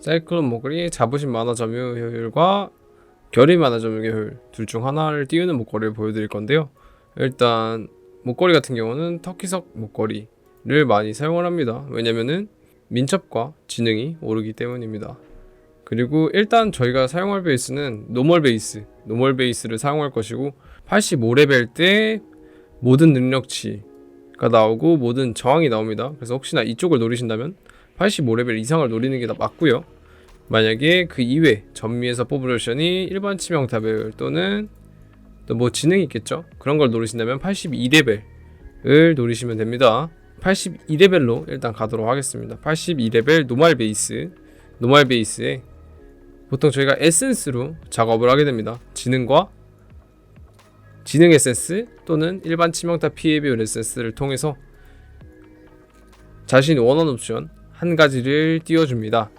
사이클론 목걸이 자부심 만화 점유 효율과 결의 만화 점유 효율 둘 중 하나를 띄우는 목걸이를 보여드릴 건데요. 일단 목걸이 같은 경우는 터키석 목걸이를 많이 사용을 합니다. 왜냐면은 민첩과 지능이 오르기 때문입니다. 그리고 일단 저희가 사용할 베이스는 노멀 베이스, 노멀 베이스를 사용할 것이고 85레벨 때 모든 능력치가 나오고 모든 저항이 나옵니다. 그래서 혹시나 이쪽을 노리신다면 85레벨 이상을 노리는 게다 맞고요. 만약에 그 이외 전미에서 뽑을 옵션이 일반 치명 타벨 또는 또 뭐 지능이 있겠죠. 그런 걸 노리신다면 82레벨을 노리시면 됩니다. 82레벨로 일단 가도록 하겠습니다. 82레벨 노말 베이스, 노말 베이스에 보통 저희가 에센스로 작업을 하게 됩니다. 지능과 지능 에센스 또는 일반 치명타 피해 비율 에센스를 통해서 자신이 원하는 옵션 한 가지를 띄워줍니다.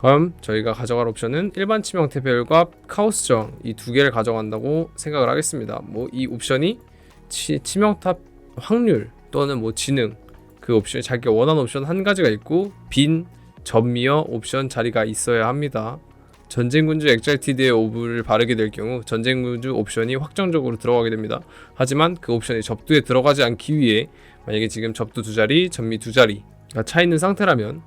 그럼 저희가 가져갈 옵션은 일반 치명타 배열과 카오스 저항 이두 개를 가져간다고 생각을 하겠습니다. 뭐 이 옵션이 치, 치명타 확률 또는 뭐 지능 그 옵션 자기가 원하는 옵션 한 가지가 있고 빈 전미어 옵션 자리가 있어야 합니다. 전쟁군주 엑잘티드의 오브를 바르게 될 경우 전쟁군주 옵션이 확정적으로 들어가게 됩니다. 하지만 그 옵션이 접두에 들어가지 않기 위해 만약에 지금 접두 두 자리, 전미 두 자리가 차 있는 상태라면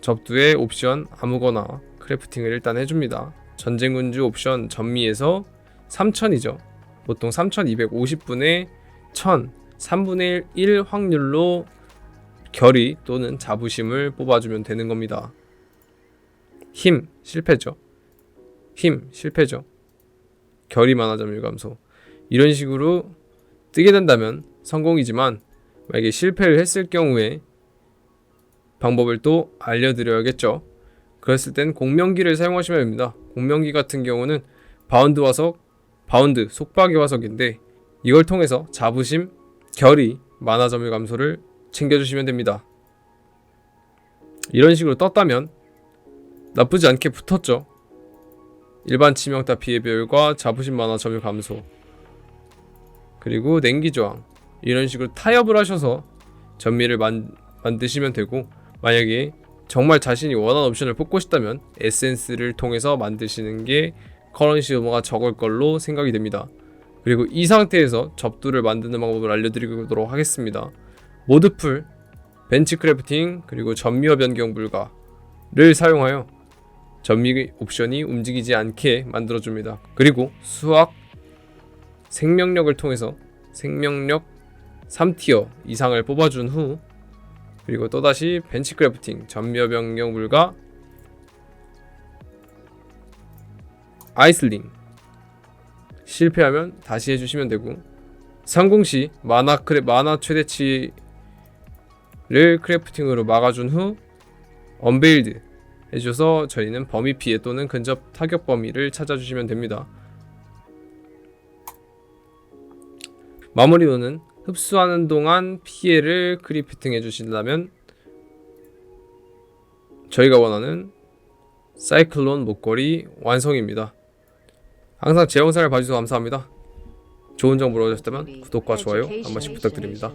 접두에 옵션 아무거나 크래프팅을 일단 해줍니다. 전쟁군주 옵션 전미에서 3000이죠. 보통 3250분의 1000, 3분의 1 확률로 결의 또는 자부심을 뽑아주면 되는 겁니다. 힘 실패죠. 힘 실패죠. 결의 만화 점유 감소. 이런 식으로 뜨게 된다면 성공이지만 만약에 실패를 했을 경우에 방법을 또 알려드려야겠죠. 그랬을 땐 공명기를 사용하시면 됩니다. 공명기 같은 경우는 바운드 화석, 바운드 속박의 화석인데 이걸 통해서 자부심, 결의, 만화 점유 감소를 챙겨주시면 됩니다. 이런 식으로 떴다면 나쁘지 않게 붙었죠. 일반 치명타 피해 비율과 자부심 만화 점유 감소 그리고 냉기 저항 이런 식으로 타협을 하셔서 전미를 만, 만드시면 되고 만약에 정말 자신이 원하는 옵션을 뽑고 싶다면 에센스를 통해서 만드시는 게 커런시 오머가 적을 걸로 생각이 됩니다. 그리고 이 상태에서 접두를 만드는 방법을 알려드리도록 하겠습니다. 모드풀, 벤치 크래프팅, 그리고 전미어 변경 불가를 사용하여 전미 옵션이 움직이지 않게 만들어줍니다. 그리고 수학, 생명력을 통해서 생명력 3티어 이상을 뽑아준 후 그리고 또다시 벤치 크래프팅, 전미어 변경 불가, 아이슬링 실패하면 다시 해주시면 되고 성공 시 마나 크래 마나 최대치를 크래프팅으로 막아준 후 언베일드 해줘서 저희는 범위 피해 또는 근접 타격 범위를 찾아주시면 됩니다. 마무리로는 흡수하는 동안 피해를 크리프팅 해주신다면 저희가 원하는 사이클론 목걸이 완성입니다. 항상 제 영상을 봐주셔서 감사합니다. 좋은 정보를 얻으셨다면 구독과 좋아요 한 번씩 부탁드립니다.